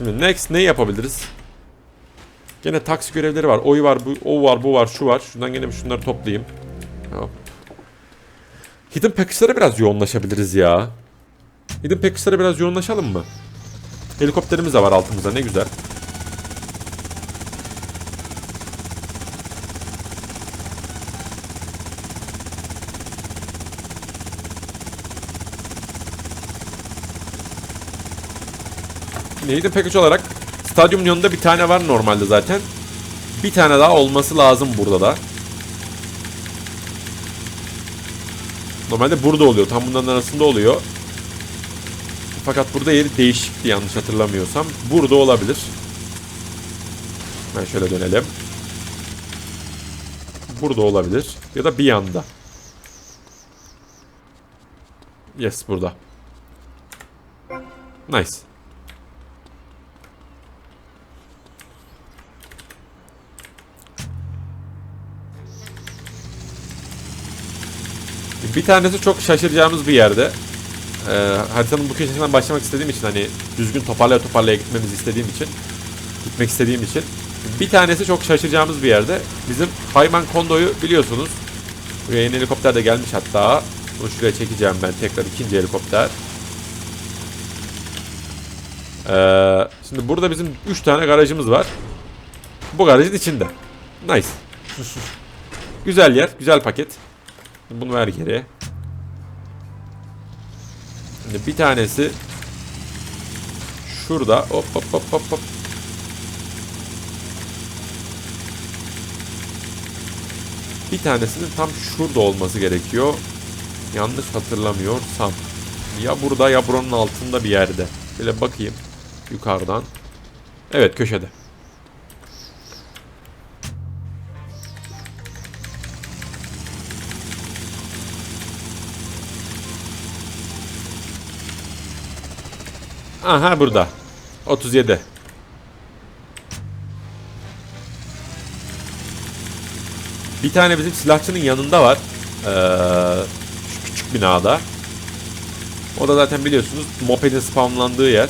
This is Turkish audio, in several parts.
Şimdi next ne yapabiliriz? Gene taksi görevleri var. Oy var, bu, o var, bu var, şu var. Şuradan gene şunları toplayayım. Hop. Hidden Package'lara biraz yoğunlaşabiliriz ya. Hidden Package'lara biraz yoğunlaşalım mı? Helikopterimiz de var altımızda ne güzel. Hidden Package olarak stadyumun yanında bir tane var normalde zaten. Bir tane daha olması lazım burada da. Normalde burada oluyor. Tam bunların arasında oluyor. Fakat burada yeri değişikti yanlış hatırlamıyorsam. Burada olabilir. Ben şöyle dönelim. Burada olabilir. Ya da bir yanda. Yes burada. Nice. Bir tanesi çok şaşıracağımız bir yerde. Ee, haritanın bu köşesinden başlamak istediğim için hani düzgün toparlaya toparlaya gitmemizi istediğim için gitmek istediğim için bir tanesi çok şaşıracağımız bir yerde. Bizim Hayman Kondo'yu biliyorsunuz. Buraya yeni helikopter de gelmiş hatta. Bunu şuraya çekeceğim ben tekrar ikinci helikopter. Ee, şimdi burada bizim 3 tane garajımız var. Bu garajın içinde. Nice. güzel yer, güzel paket. Bunu ver geri. Şimdi bir tanesi şurada. Hop hop hop hop hop. Bir tanesinin tam şurada olması gerekiyor. Yanlış hatırlamıyorsam. Ya burada ya buranın altında bir yerde. Şöyle bakayım yukarıdan. Evet köşede. Aha burada. 37. Bir tane bizim silahçının yanında var. Ee, şu küçük binada. O da zaten biliyorsunuz mopedin spamlandığı yer.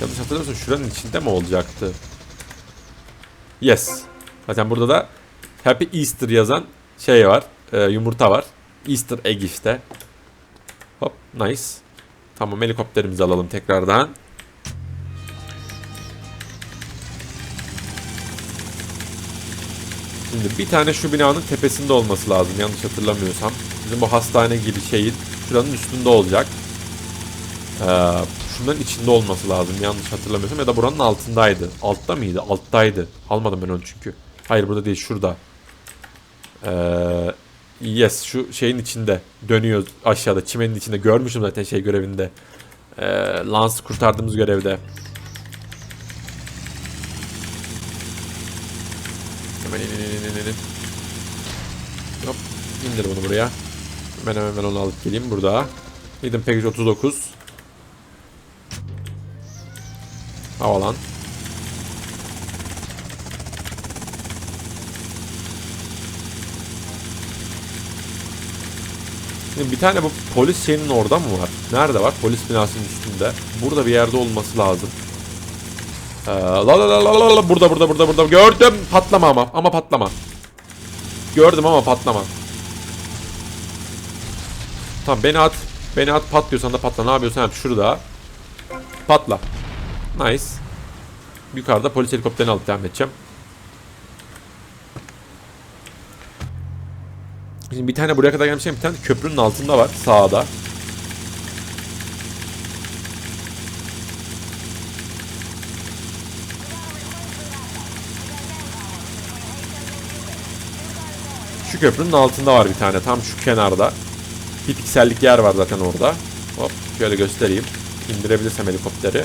Yanlış hatırlamıyorsam şuranın içinde mi olacaktı? Yes. Zaten burada da Happy Easter yazan şey var. e, yumurta var. Easter egg işte. Hop nice. Tamam helikopterimizi alalım tekrardan. Şimdi bir tane şu binanın tepesinde olması lazım yanlış hatırlamıyorsam. Bizim bu hastane gibi şeyin şuranın üstünde olacak. Ee, şunların içinde olması lazım yanlış hatırlamıyorsam ya da buranın altındaydı. Altta mıydı? Alttaydı. Almadım ben onu çünkü. Hayır burada değil şurada. Ee, yes şu şeyin içinde dönüyor aşağıda çimenin içinde görmüşüm zaten şey görevinde. Ee, Lance kurtardığımız görevde. Hemen in in in in in. Hop indir bunu buraya. Hemen hemen hemen onu alıp geleyim burada. Hidden Package 39. Havalan. Şimdi bir tane bu polis şeyinin orada mı var? Nerede var? Polis binasının üstünde. Burada bir yerde olması lazım. Ee, la la la la la la burada burada burada burada gördüm patlama ama ama patlama. Gördüm ama patlama. Tamam beni at. Beni at patlıyorsan da patla. Ne yapıyorsan yap şurada. Patla. Nice. Yukarıda polis helikopterini alıp devam edeceğim. Şimdi bir tane buraya kadar gelmişken bir tane köprünün altında var sağda. Şu köprünün altında var bir tane tam şu kenarda. Bir piksellik yer var zaten orada. Hop şöyle göstereyim. İndirebilirsem helikopteri.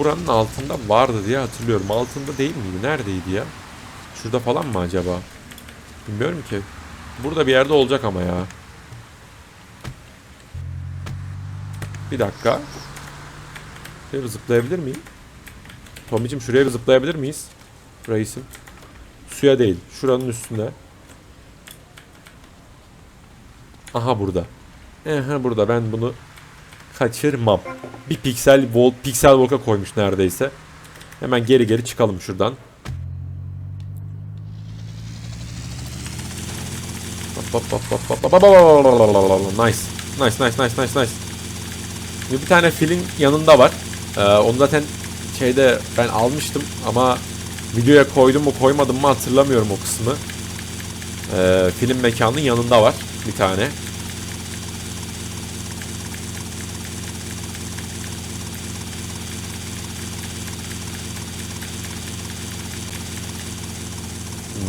Buranın altında vardı diye hatırlıyorum. Altında değil miydi? Neredeydi ya? Şurada falan mı acaba? Bilmiyorum ki. Burada bir yerde olacak ama ya. Bir dakika. Şöyle zıplayabilir miyim? Tommy'cim şuraya bir zıplayabilir miyiz? Reisim. Suya değil. Şuranın üstünde. Aha burada. Aha burada. Ben bunu kaçırmam. Bir piksel volt, piksel volka koymuş neredeyse. Hemen geri geri çıkalım şuradan. Nice. Nice nice nice nice nice. Bir tane filin yanında var. Ee, onu zaten şeyde ben almıştım ama videoya koydum mu koymadım mı hatırlamıyorum o kısmı. Ee, film mekanının yanında var bir tane.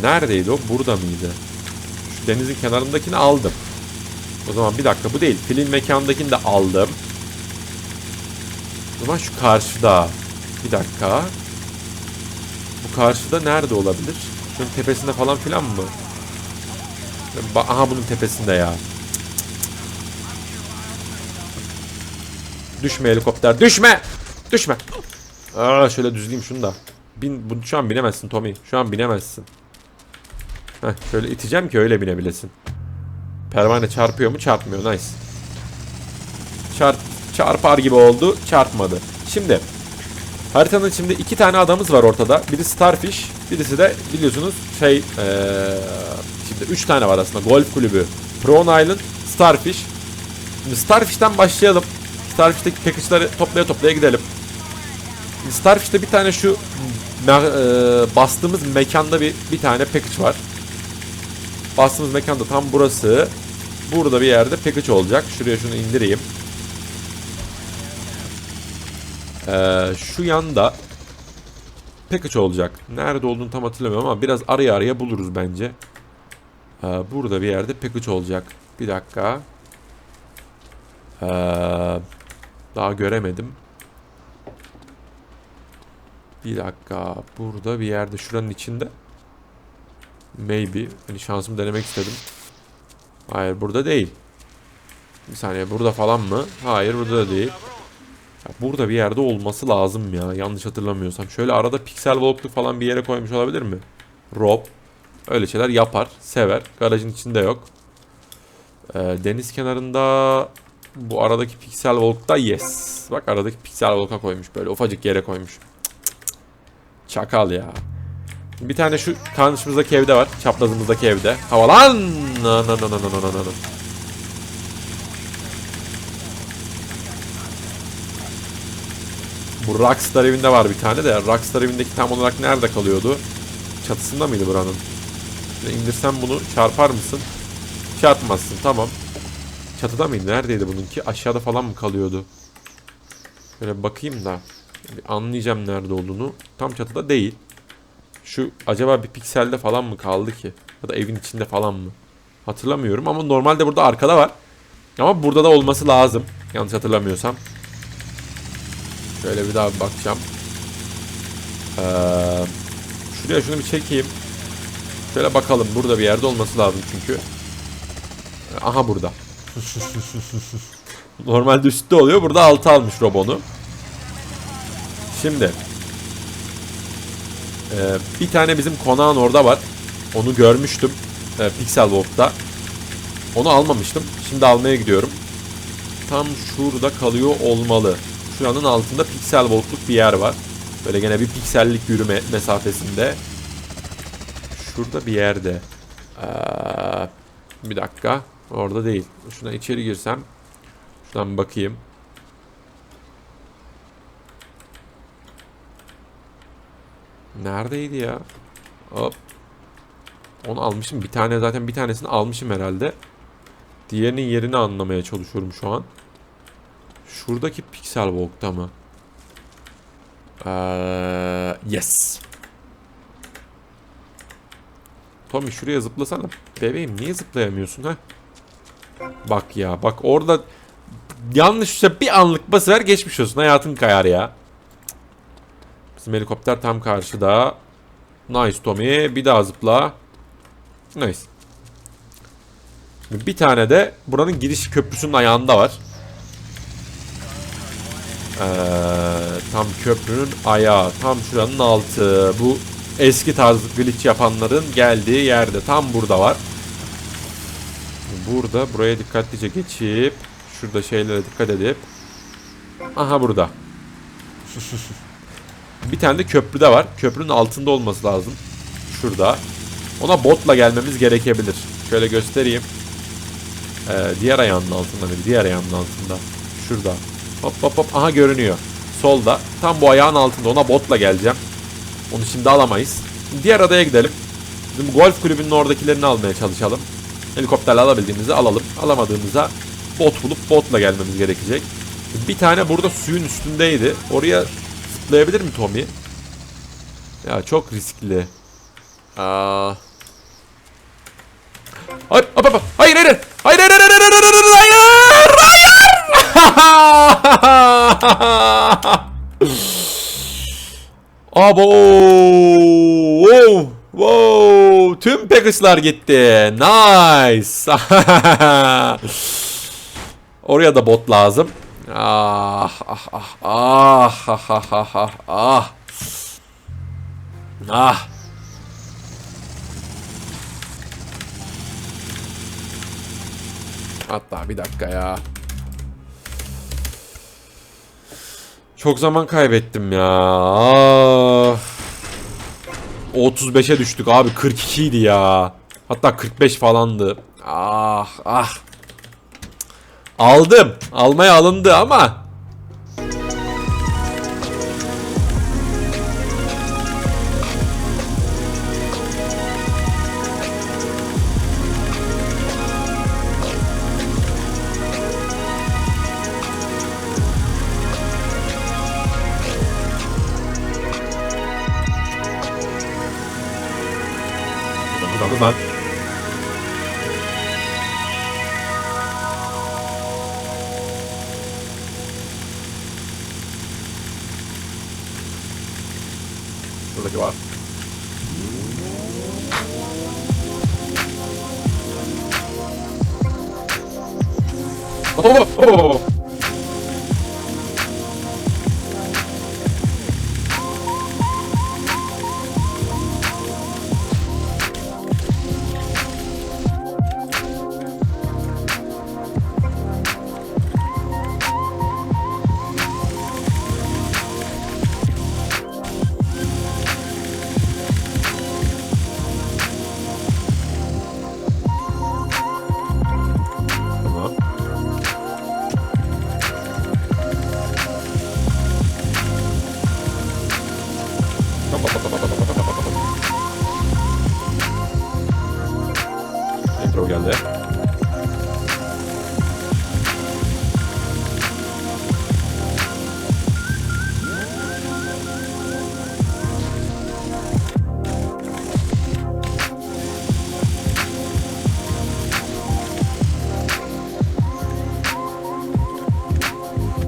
Neredeydi o? Burada mıydı? Şu denizin kenarındakini aldım. O zaman bir dakika bu değil. Filin mekandakini de aldım. O zaman şu karşıda. Bir dakika. Bu karşıda nerede olabilir? Şunun tepesinde falan filan mı? Aha bunun tepesinde ya. Düşme helikopter. Düşme! Düşme! Aa, şöyle düzleyeyim şunu da. Bin, bu, şu an binemezsin Tommy. Şu an binemezsin. Heh, şöyle iteceğim ki öyle binebilesin. Pervane çarpıyor mu? Çarpmıyor. Nice. Çarp, çarpar gibi oldu. Çarpmadı. Şimdi haritanın içinde iki tane adamız var ortada. Biri Starfish, birisi de biliyorsunuz şey ee, şimdi üç tane var aslında. Golf kulübü, Prawn Island, Starfish. Şimdi Starfish'ten başlayalım. Starfish'teki package'ları toplaya toplaya gidelim. Şimdi Starfish'te bir tane şu ee, bastığımız mekanda bir bir tane package var. Bastığımız mekanda tam burası. Burada bir yerde package olacak. Şuraya şunu indireyim. Ee, şu yanda package olacak. Nerede olduğunu tam hatırlamıyorum ama biraz araya araya buluruz bence. Ee, burada bir yerde package olacak. Bir dakika. Ee, daha göremedim. Bir dakika. Burada bir yerde şuranın içinde. Maybe. Hani şansımı denemek istedim. Hayır burada değil. Bir saniye burada falan mı? Hayır burada da değil. Ya burada bir yerde olması lazım ya. Yanlış hatırlamıyorsam. Şöyle arada piksel walkluk falan bir yere koymuş olabilir mi? Rob. Öyle şeyler yapar. Sever. Garajın içinde yok. Ee, deniz kenarında bu aradaki piksel walk'ta yes. Bak aradaki piksel walk'a koymuş böyle ufacık yere koymuş. Cık cık cık. Çakal ya. Bir tane şu karşımızdaki evde var. Çaprazımızdaki evde. Havalan! Na, na, na, na, na, na, na. Bu Rockstar evinde var bir tane de. Rockstar evindeki tam olarak nerede kalıyordu? Çatısında mıydı buranın? İndirsem bunu çarpar mısın? Çarpmazsın tamam. Çatıda mıydı? Neredeydi bununki? Aşağıda falan mı kalıyordu? Şöyle bir bakayım da. Bir anlayacağım nerede olduğunu. Tam çatıda değil. Şu acaba bir pikselde falan mı kaldı ki? Ya da evin içinde falan mı? Hatırlamıyorum ama normalde burada arkada var. Ama burada da olması lazım. Yanlış hatırlamıyorsam. Şöyle bir daha bakacağım. Ee, şuraya şunu bir çekeyim. Şöyle bakalım. Burada bir yerde olması lazım çünkü. Aha burada. Normalde üstte oluyor. Burada altı almış Robon'u. Şimdi. Ee, bir tane bizim konağın orada var. Onu görmüştüm. Ee, Pixel Wolf'ta. Onu almamıştım. Şimdi almaya gidiyorum. Tam şurada kalıyor olmalı. Şuranın altında piksel voltluk bir yer var. Böyle gene bir piksellik yürüme mesafesinde. Şurada bir yerde. Ee, bir dakika. Orada değil. Şuna içeri girsem. Şuradan bakayım. Neredeydi ya? Hop. Onu almışım. Bir tane zaten bir tanesini almışım herhalde. Diğerinin yerini anlamaya çalışıyorum şu an. Şuradaki Pixel Walk'ta mı? Ee, yes. Tommy şuraya zıplasana. Bebeğim niye zıplayamıyorsun ha? Bak ya bak orada yanlışça bir anlık basıver geçmiş olsun. Hayatın kayar ya. Bizim helikopter tam karşıda. Nice Tommy. Bir daha zıpla. Nice. Bir tane de buranın giriş köprüsünün ayağında var. Ee, tam köprünün ayağı. Tam şuranın altı. Bu eski tarz glitch yapanların geldiği yerde. Tam burada var. Burada buraya dikkatlice geçip şurada şeylere dikkat edip aha burada. bir tane de köprüde var. Köprünün altında olması lazım. Şurada. Ona botla gelmemiz gerekebilir. Şöyle göstereyim. Ee, diğer ayağının altında mıydı? Diğer ayağının altında. Şurada. Hop hop hop. Aha görünüyor. Solda. Tam bu ayağın altında. Ona botla geleceğim. Onu şimdi alamayız. Diğer adaya gidelim. Bizim golf kulübünün oradakilerini almaya çalışalım. Helikopterle alabildiğimizi alalım. Alamadığımızda bot bulup botla gelmemiz gerekecek. Bir tane burada suyun üstündeydi. Oraya zıplayabilir mi Tommy? Ya çok riskli. Aa. Hayır, hop, hop, hop. hayır, hayır, hayır, hayır, hayır, hayır, hayır, hayır, hayır. Abo, wow, wow, tüm Pegasus'lar gitti. Nice. Oraya da bot lazım. Ah, ah, ah, ah, ah, ah, ah, ah, ah. Ah. Hatta bir dakika ya. Çok zaman kaybettim ya. Ah. 35'e düştük abi 42 idi ya. Hatta 45 falandı. Ah ah. Aldım. Almaya alındı ama Hadi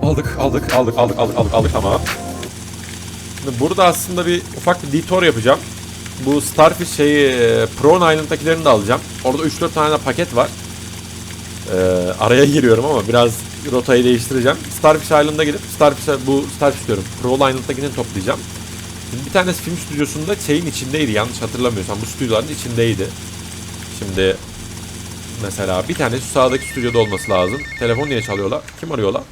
Aldık, aldık, aldık, aldık, aldık, aldık, aldık tamam. Şimdi burada aslında bir ufak bir detour yapacağım. Bu Starfish şeyi e, Prawn Island'dakilerini de alacağım. Orada 3-4 tane paket var. Ee, araya giriyorum ama biraz rotayı değiştireceğim. Starfish Island'a gidip Starfish bu Starfish diyorum. Prawn Island'dakini toplayacağım. Şimdi bir tanesi film stüdyosunda şeyin içindeydi yanlış hatırlamıyorsam bu stüdyoların içindeydi. Şimdi mesela bir tane şu sağdaki stüdyoda olması lazım. Telefon niye çalıyorlar? Kim arıyorlar?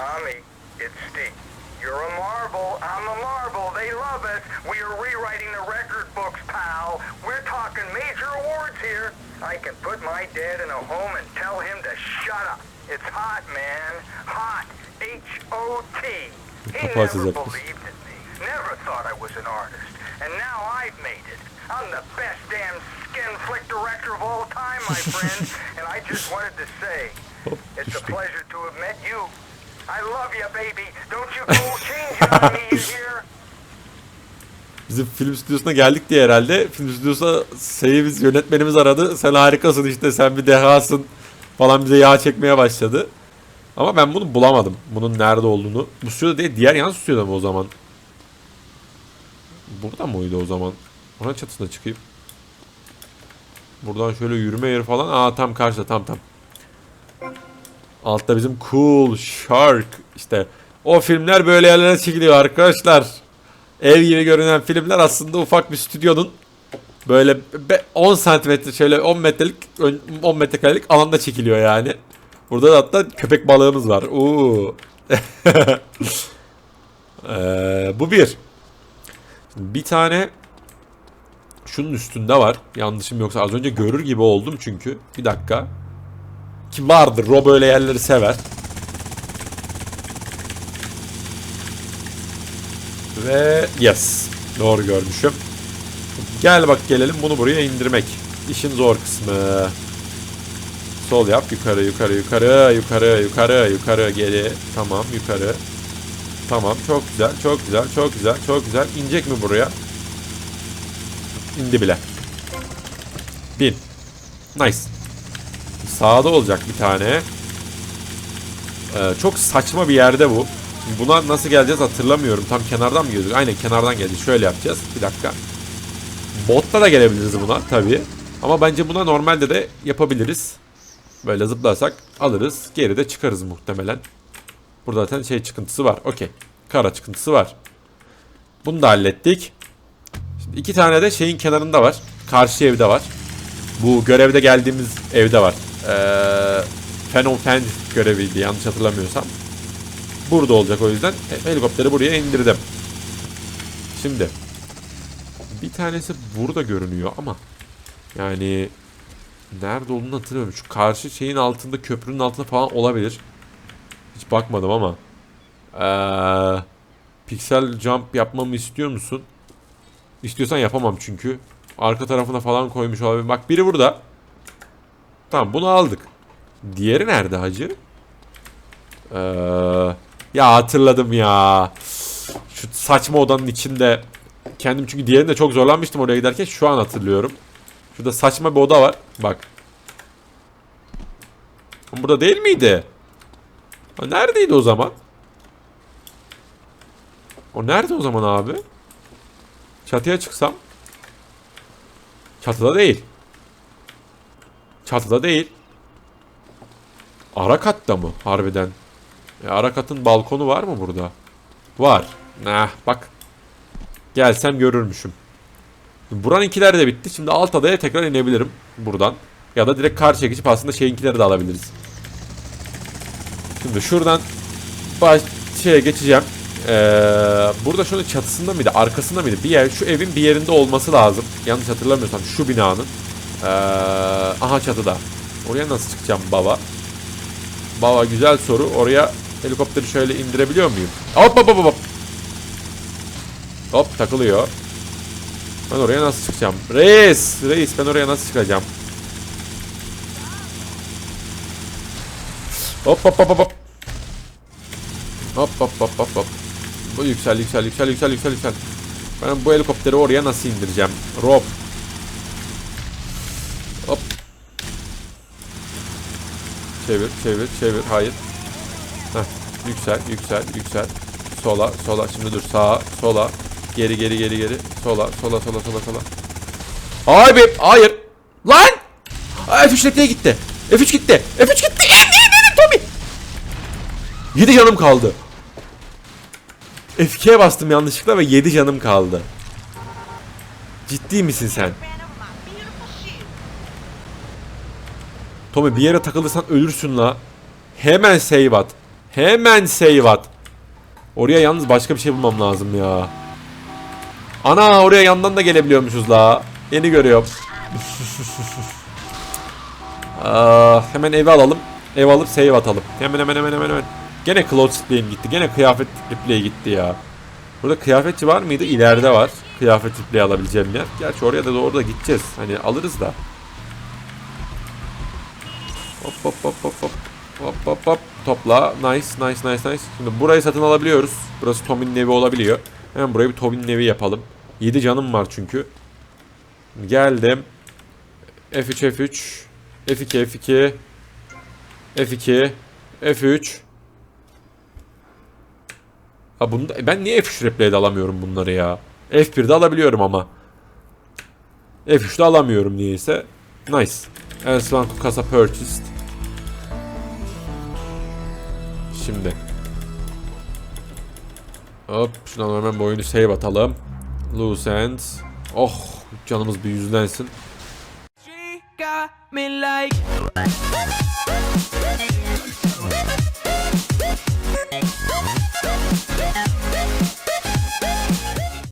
Tommy, it's Steve. You're a marvel. I'm a marvel. They love us. We are rewriting the record books, pal. We're talking major awards here. I can put my dad in a home and tell him to shut up. It's hot, man. Hot. H-O-T. He never believed in me. Never thought I was an artist. And now I've made it. I'm the best damn skin flick director of all time, my friend. and I just wanted to say, Hop, it's a pleasure to have met you. Bizim film stüdyosuna geldik diye herhalde. Film stüdyosu şeyimiz, yönetmenimiz aradı. Sen harikasın işte, sen bir dehasın falan bize yağ çekmeye başladı. Ama ben bunu bulamadım. Bunun nerede olduğunu. Bu stüdyoda değil, diğer yan stüdyoda mı o zaman? Burada mıydı o zaman? Ona çatısına çıkayım. Buradan şöyle yürüme yeri falan. Aa tam karşıda tam tam. Altta bizim cool shark işte O filmler böyle yerlere çekiliyor arkadaşlar. Ev gibi görünen filmler aslında ufak bir stüdyonun böyle be- 10 santimetre şöyle 10 metrelik ön- 10 metrekarelik alanda çekiliyor yani. Burada da hatta köpek balığımız var. Oo. Ee, bu bir. Bir tane şunun üstünde var. Yanlışım yoksa az önce görür gibi oldum çünkü. Bir dakika. Ki vardır. Rob öyle yerleri sever. Ve yes. Doğru görmüşüm. Gel bak gelelim bunu buraya indirmek. İşin zor kısmı. Sol yap. Yukarı yukarı yukarı yukarı yukarı yukarı geri. Tamam yukarı. Tamam çok güzel çok güzel çok güzel çok güzel. İnecek mi buraya? İndi bile. Bin. Nice. Sağda olacak bir tane. Ee, çok saçma bir yerde bu. Şimdi buna nasıl geleceğiz hatırlamıyorum. Tam kenardan mı geliyorduk? Aynen kenardan geldi. Şöyle yapacağız. Bir dakika. Botla da gelebiliriz buna tabii. Ama bence buna normalde de yapabiliriz. Böyle zıplarsak alırız. Geride çıkarız muhtemelen. Burada zaten şey çıkıntısı var. Okey. Kara çıkıntısı var. Bunu da hallettik. Şimdi iki tane de şeyin kenarında var. Karşı evde var. Bu görevde geldiğimiz evde var. Ee, Fenofend göreviydi yanlış hatırlamıyorsam. Burada olacak o yüzden he- helikopteri buraya indirdim. Şimdi bir tanesi burada görünüyor ama yani nerede olduğunu hatırlamıyorum. Şu karşı şeyin altında köprünün altında falan olabilir. Hiç bakmadım ama. Ee, piksel jump yapmamı istiyor musun? İstiyorsan yapamam çünkü. Arka tarafına falan koymuş olabilir. Bak biri burada. Tamam bunu aldık. Diğeri nerede hacı? Ee, ya hatırladım ya. Şu saçma odanın içinde. Kendim çünkü diğerinde çok zorlanmıştım oraya giderken. Şu an hatırlıyorum. Şurada saçma bir oda var. Bak. Burada değil miydi? Neredeydi o zaman? O nerede o zaman abi? Çatıya çıksam. Çatıda değil. Çatıda değil. Ara katta mı harbiden? E, ara katın balkonu var mı burada? Var. Nah bak. Gelsem görürmüşüm. Buranınkiler de bitti. Şimdi alt adaya tekrar inebilirim buradan. Ya da direkt karşıya geçip aslında şeyinkileri de alabiliriz. Şimdi şuradan baş şeye geçeceğim. Ee, burada şunun çatısında mıydı, arkasında mıydı? Bir yer, şu evin bir yerinde olması lazım. Yanlış hatırlamıyorsam şu binanın. Ee, aha çatıda. Oraya nasıl çıkacağım baba? Baba güzel soru. Oraya helikopteri şöyle indirebiliyor muyum? Hop hop hop hop. Hop takılıyor. Ben oraya nasıl çıkacağım? Reis! Reis ben oraya nasıl çıkacağım? Hop hop hop hop hop. Hop hop hop hop hop. Bu yüksel yüksel yüksel yüksel yüksel yüksel. Ben bu helikopteri oraya nasıl indireceğim? Rob. Çevir çevir çevir. Hayır. Heh. Yüksel yüksel yüksel. Sola sola. Şimdi dur sağa sola. Geri geri geri geri. Sola sola sola sola sola. Abi hayır. Lan! Aa, F3 repliğe gitti. F3 gitti. F3 gitti. Yemin Tommy. 7 canım kaldı. F2'ye bastım yanlışlıkla ve 7 canım kaldı. Ciddi misin sen? Tommy bir yere takılırsan ölürsün la. Hemen save at. Hemen save at. Oraya yalnız başka bir şey bulmam lazım ya. Ana oraya yandan da gelebiliyormuşuz la. Yeni görüyorum. Aa, hemen evi alalım. Ev alıp save atalım. Hemen hemen hemen hemen hemen. Gene clothes gitti. Gene kıyafet replay gitti ya. Burada kıyafetçi var mıydı? İleride var. Kıyafet replay alabileceğim yer. Gerçi oraya da doğru da gideceğiz. Hani alırız da. Hop hop hop hop hop. Hop hop hop. Topla. Nice nice nice nice. Şimdi burayı satın alabiliyoruz. Burası Tommy'nin evi olabiliyor. Hemen buraya bir Tommy'nin evi yapalım. 7 canım var çünkü. Geldim. F3 F3. F2 F2. F2. F3. Ha bunu ben niye F3 replay'de alamıyorum bunları ya? F1'de alabiliyorum ama. F3'te alamıyorum niyeyse. Nice. Enes Van Kukasa purchased. Şimdi. Hop şuradan hemen bu oyunu save atalım. Loose ends. Oh canımız bir yüzlensin.